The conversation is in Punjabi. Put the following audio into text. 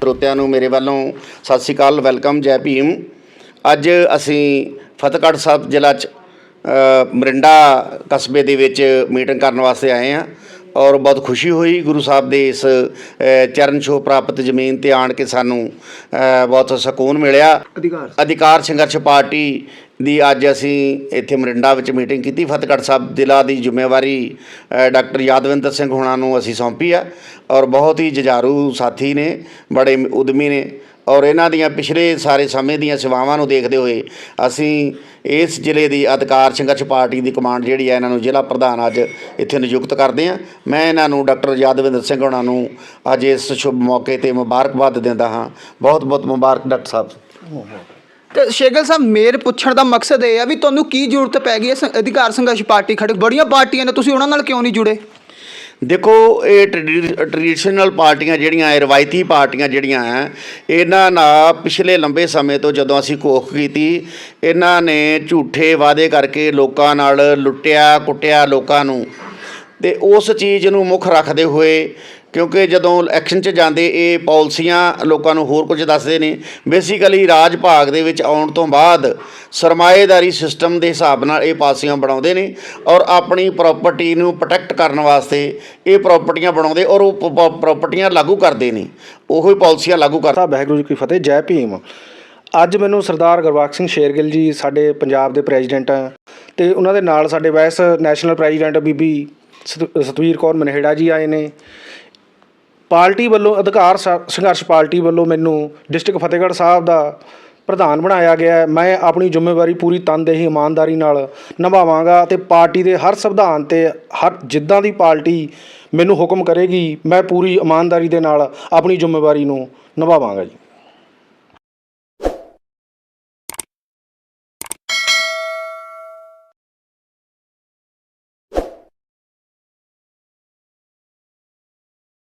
ਸਰੋਤਿਆਂ ਨੂੰ ਮੇਰੇ ਵੱਲੋਂ ਸਤਿ ਸ਼੍ਰੀ ਅਕਾਲ ਵੈਲਕਮ ਜੈ ਭੀਮ। ਅੱਜ ਅਸੀਂ ਫਤਿਹਗੜ੍ਹ ਸਾਹਿਬ ਜ਼ਿਲ੍ਹਾ ਚ ਮਰਿੰਡਾ ਕਸਬੇ ਦੇ ਵਿੱਚ ਮੀਟਿੰਗ ਕਰਨ ਵਾਸਤੇ ਆਏ ਹਾਂ ਔਰ ਬਹੁਤ ਖੁਸ਼ੀ ਹੋਈ ਗੁਰੂ ਸਾਹਿਬ ਦੇ ਇਸ ਚਰਨ ਛੋਹ ਪ੍ਰਾਪਤ ਜ਼ਮੀਨ ਤੇ ਆਣ ਕੇ ਸਾਨੂੰ ਬਹੁਤ ਸਕੂਨ ਮਿਲਿਆ। ਅਧਿਕਾਰ। ਅਧਿਕਾਰ ਸੰਘਰਸ਼ ਪਾਰਟੀ ਦੀ ਅੱਜ ਅਸੀਂ ਇੱਥੇ ਮਰਿੰਡਾ ਵਿੱਚ ਮੀਟਿੰਗ ਕੀਤੀ। ਫਤਿਹਗੜ੍ਹ ਸਾਹਿਬ ਜ਼ਿਲ੍ਹਾ ਦੀ ਜ਼ਿੰਮੇਵਾਰੀ ਡਾਕਟਰ ਯਾਦਵਿੰਦਰ ਸਿੰਘ ਹੋਣਾ ਨੂੰ ਅਸੀਂ ਸੌਂਪੀ ਆ ਔਰ ਬਹੁਤ ਹੀ ਜੁਝਾਰੂ ਸਾਥੀ ਨੇ, ਬੜੇ ਉਦਮੀ ਨੇ ਔਰ ਇਹਨਾਂ ਦੀਆਂ ਪਿਛਲੇ ਸਾਰੇ ਸਮੇਂ ਦੀਆਂ ਸੇਵਾਵਾਂ ਨੂੰ ਦੇਖਦੇ ਹੋਏ ਅਸੀਂ ਇਸ ਜ਼ਿਲ੍ਹੇ ਦੀ ਅਧਿਕਾਰ ਸੰਘਰਸ਼ ਪਾਰਟੀ ਦੀ ਕਮਾਂਡ ਜਿਹੜੀ ਹੈ ਇਹਨਾਂ ਨੂੰ ਜ਼ਿਲ੍ਹਾ ਪ੍ਰਧਾਨ ਅੱਜ ਇੱਥੇ ਨਿਯੁਕਤ ਕਰਦੇ ਹਾਂ ਮੈਂ ਇਹਨਾਂ ਨੂੰ ਡਾਕਟਰ ਯਾਦਵਿੰਦਰ ਸਿੰਘ ਹੋਣਾ ਨੂੰ ਅੱਜ ਇਸ ਸ਼ੁਭ ਮੌਕੇ ਤੇ ਮੁਬਾਰਕਬਾਦ ਦਿੰਦਾ ਹਾਂ। ਬਹੁਤ ਬਹੁਤ ਮੁਬਾਰਕ ਡਾਕਟਰ ਸਾਹਿਬ। ਤੇ ਸ਼ੇਗਲ ਸਾਹਿਬ, ਮੇਰੇ ਪੁੱਛਣ ਦਾ ਮਕਸਦ ਇਹ ਆ ਵੀ ਤੁਹਾਨੂੰ ਕੀ ਜ਼ਰੂਰਤ ਪੈ ਗਈ ਹੈ ਸੰ- ਅਧਿਕਾਰ ਸੰਘਰਸ਼ ਪਾਰਟੀ ਖੜੇ ਬੜੀਆਂ ਪਾਰਟੀਆਂ ਨੇ, ਤੁਸੀਂ ਉਹਨਾਂ ਨਾਲ ਕਿਉਂ ਨਹੀਂ ਜੁੜੇ? ਦੇਖੋ, ਇਹ ਟ੍ਰੈਡੀਸ਼ਨਲ ਪਾਰਟੀਆਂ ਜਿਹੜੀਆਂ ਇਹ, ਰਵਾਇਤੀ ਪਾਰਟੀਆਂ ਜਿਹੜੀਆਂ ਹੈ ਇਹਨਾਂ ਨਾਲ ਪਿਛਲੇ ਲੰਬੇ ਸਮੇਂ ਤੋਂ ਜਦੋਂ ਅਸੀਂ ਕੋਖ ਕੀਤੀ, ਇਹਨਾਂ ਨੇ ਝੂਠੇ ਵਾਅਦੇ ਕਰਕੇ ਲੋਕਾਂ ਨਾਲ ਲੁੱਟਿਆ, ਕੁੱਟਿਆ ਲੋਕਾਂ ਨੂੰ। ਤੇ ਉਸ ਚੀਜ਼ ਨੂੰ ਮੁੱਖ ਰੱਖਦੇ ਹੋਏ ਕਿਉਂਕਿ ਜਦੋਂ ਐਕਸ਼ਨ 'ਚ ਜਾਂਦੇ, ਇਹ ਪਾਲਿਸੀਆਂ ਲੋਕਾਂ ਨੂੰ ਹੋਰ ਕੁਝ ਦੱਸਦੇ ਨੇ। ਬੇਸਿਕਲੀ ਰਾਜ ਭਾਗ ਦੇ ਵਿੱਚ ਆਉਣ ਤੋਂ ਬਾਅਦ ਸਰਮਾਏਦਾਰੀ ਸਿਸਟਮ ਦੇ ਹਿਸਾਬ ਨਾਲ ਇਹ ਪਾਲਿਸੀਆਂ ਬਣਾਉਂਦੇ ਨੇ ਔਰ ਆਪਣੀ ਪ੍ਰਾਪਰਟੀ ਨੂੰ ਪ੍ਰੋਟੈਕਟ ਕਰਨ ਵਾਸਤੇ ਇਹ ਪ੍ਰਾਪਰਟੀਆਂ ਬਣਾਉਂਦੇ ਔਰ ਉਹ ਪ੍ਰਾਪਰਟੀਆਂ ਲਾਗੂ ਕਰਦੇ ਨੇ। ਉਹੀ ਪਾਲਿਸੀਆਂ ਲਾਗੂ ਕਰਦਾ ਵਾਹਿਗੁਰੂ ਜੀ ਕੀ ਫਤਿਹ, ਜੈ ਭੀਮ। ਅੱਜ ਮੈਨੂੰ ਸਰਦਾਰ ਗੁਰਬਖਸ਼ ਸਿੰਘ ਸ਼ੇਰਗਿੱਲ ਜੀ ਸਾਡੇ ਪੰਜਾਬ ਦੇ ਪ੍ਰੈਜ਼ੀਡੈਂਟ ਆ ਤੇ ਉਹਨਾਂ ਦੇ ਨਾਲ ਸਾਡੇ ਵਾਈਸ ਨੈਸ਼ਨਲ ਪ੍ਰੈਜ਼ੀਡੈਂਟ ਬੀਬੀ ਸਤ- ਸਤਵੀਰ ਕੌਰ ਮਨਹੇੜਾ ਜੀ ਆਏ ਨੇ। ਪਾਰਟੀ ਵੱਲੋਂ ਅਧਿਕਾਰ ਸ- ਸੰਘਰਸ਼ ਪਾਰਟੀ ਵੱਲੋਂ ਮੈਨੂੰ ਡਿਸਟ੍ਰਿਕਟ ਫਤਿਹਗੜ੍ਹ ਸਾਹਿਬ ਦਾ ਪ੍ਰਧਾਨ ਬਣਾਇਆ ਗਿਆ ਮੈਂ ਆਪਣੀ ਜ਼ਿੰਮੇਵਾਰੀ ਪੂਰੀ ਤਨਦੇਹੀ ਇਮਾਨਦਾਰੀ ਨਾਲ ਨਿਭਾਵਾਂਗਾ ਤੇ ਪਾਰਟੀ ਦੇ ਹਰ ਸੰਵਿਧਾਨ ਤੇ ਹਰ ਜਿੱਦਾਂ ਦੀ ਪਾਰਟੀ ਮੈਨੂੰ ਹੁਕਮ ਕਰੇਗੀ, ਮੈਂ ਪੂਰੀ ਇਮਾਨਦਾਰੀ ਦੇ ਨਾਲ ਆਪਣੀ ਜ਼ਿੰਮੇਵਾਰੀ ਨੂੰ ਨਿਭਾਵਾਂਗਾ ਜੀ।